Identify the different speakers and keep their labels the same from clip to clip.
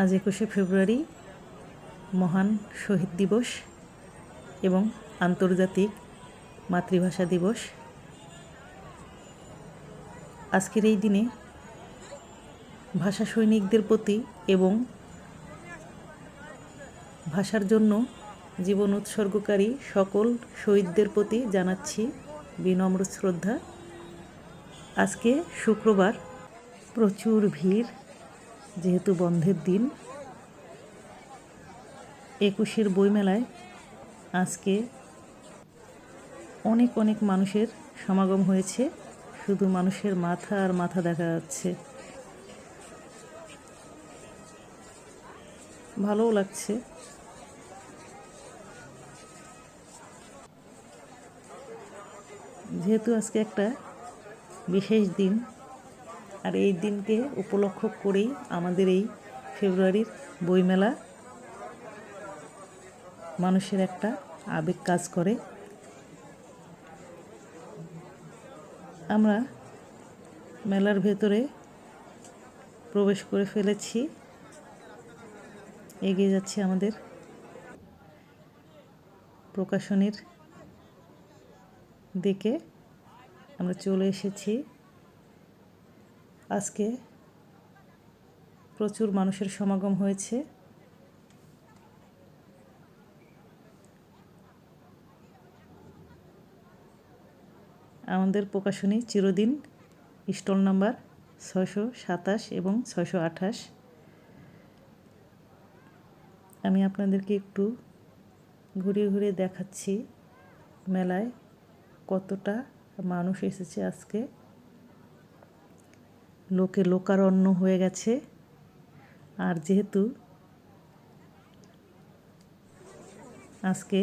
Speaker 1: আজ একুশে ফেব্রুয়ারি, মহান শহীদ দিবস এবং আন্তর্জাতিক মাতৃভাষা দিবস। আজকের এই দিনে ভাষা সৈনিকদের প্রতি এবং ভাষার জন্য জীবন উৎসর্গকারী সকল শহীদদের প্রতি জানাচ্ছি বিনম্র শ্রদ্ধা। আজকে শুক্রবার প্রচুর ভিড় যেহেতু বন্ধের দিন, একুশের বইমেলায় আজকে অনেক অনেক মানুষের সমাগম হয়েছে, শুধু মানুষের মাথা আর মাথা দেখা যাচ্ছে। ভালোও লাগছে। যেহেতু আজকে একটা বিশেষ দিন আর এই দিনকে উপলক্ষ করেই আমাদের এই ফেব্রুয়ারির বইমেলা মানুষের একটা আবেগ কাজ করে। আমরা মেলার ভেতরে প্রবেশ করে ফেলেছি। এগিয়ে যাচ্ছে আমাদের প্রকাশনীর দিকে। আমরা চলে এসেছি আজকে প্রচুর মানুষের সমাগম হয়েছে। আমাদের প্রকাশনী চিরদিন, স্টল নাম্বার ছয়শো সাতাশ এবং ছয়শো আঠাশ। আমি আপনাদেরকে একটু ঘুরিয়ে ঘুরিয়ে দেখাচ্ছি মেলায় কতটা মানুষ এসেছে আজকে। লোকে লোকারণ্য হয়ে গেছে। আর যেহেতু আজকে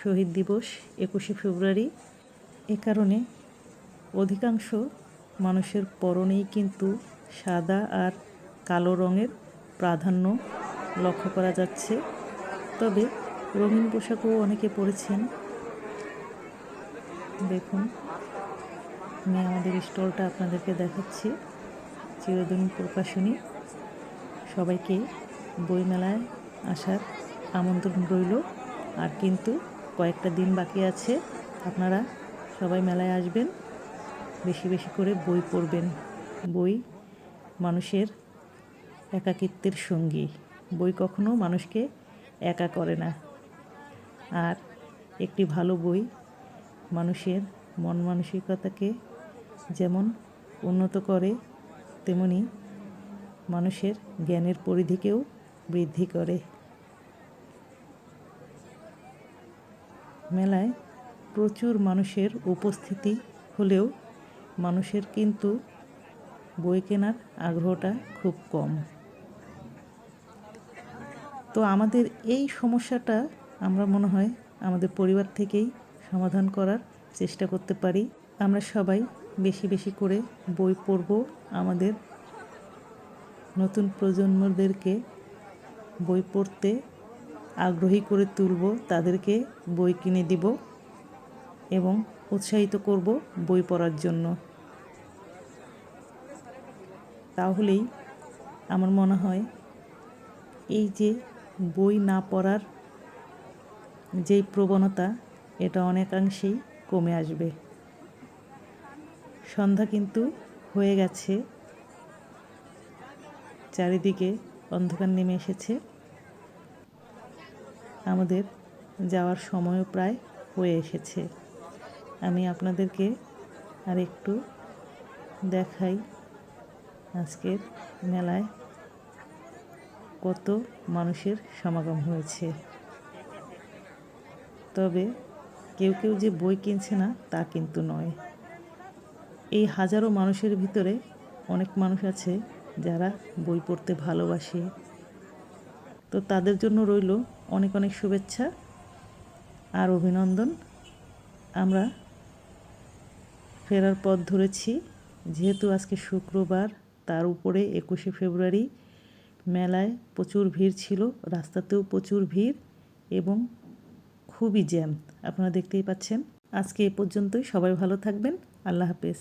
Speaker 1: শহীদ দিবস একুশে ফেব্রুয়ারি, এ কারণে অধিকাংশ মানুষের পরনেই কিন্তু সাদা আর কালো রঙের প্রাধান্য লক্ষ্য করা যাচ্ছে। তবে রঙিন পোশাকও অনেকে পরেছেন। দেখুন, আমি আমাদের স্টলটা আপনাদেরকে দেখাচ্ছি। চিরদিন প্রকাশনী। সবাইকে বইমেলায় আসার আমন্ত্রণ রইল। আর কিন্তু কয়েকটা দিন বাকি আছে, আপনারা সবাই মেলায় আসবেন, বেশি বেশি করে বই পড়বেন। বই মানুষের একাকিত্বের সঙ্গী। বই কখনো মানুষকে একা করে না। আর একটি ভালো বই মানুষের মন মানসিকতাকে যেমন উন্নত করে তেমনি মানুষের জ্ঞানের পরিধিকেও বৃদ্ধি করে। মেলায় প্রচুর মানুষের উপস্থিতি হলেও মানুষের কিন্তু বই কেনার আগ্রহটা খুব কম। তো আমাদের এই সমস্যাটা আমরা মনে হয় আমাদের পরিবার থেকেই সমাধান করার চেষ্টা করতে পারি। আমরা সবাই বেশি বেশি করে বই পড়ব আমাদের নতুন প্রজন্মদেরকে বই পড়তে আগ্রহী করে তুলব, তাদেরকে বই কিনে দিব এবং উৎসাহিত করব বই পড়ার জন্য। তাহলেই আমার মনে হয় এই যে বই না পড়ার যেই প্রবণতা, এটা অনেকাংশেই কমে আসবে। সন্ধ্যা কিন্তু হয়ে গেছে। চারিদিকে অন্ধকার নেমে এসেছে। আমাদের যাওয়ার সময়ও প্রায় হয়ে এসেছে। আমি আপনাদেরকে আর একটু দেখাই আজকের মেলায় কত মানুষের সমাগম হয়েছে। তবে কেউ কেউ যে বই কিনছে না, তা কিন্তু নয়। এই হাজারো মানুষের ভিতরে অনেক মানুষ আছে যারা বই পড়তে ভালোবাসে। তো তাদের জন্য রইল অনেক অনেক শুভেচ্ছা আর অভিনন্দন। আমরা ফেরার পথ ধরেছি, যেহেতু আজকে শুক্রবার, তার উপরে একুশে ফেব্রুয়ারি মেলায় প্রচুর ভিড় ছিল, রাস্তাতেও প্রচুর ভিড় এবং খুবই জ্যাম, আপনারা দেখতেই পাচ্ছেন। আজকে এ পর্যন্তই, সবাই ভালো থাকবেন, আল্লাহ হাফেজ।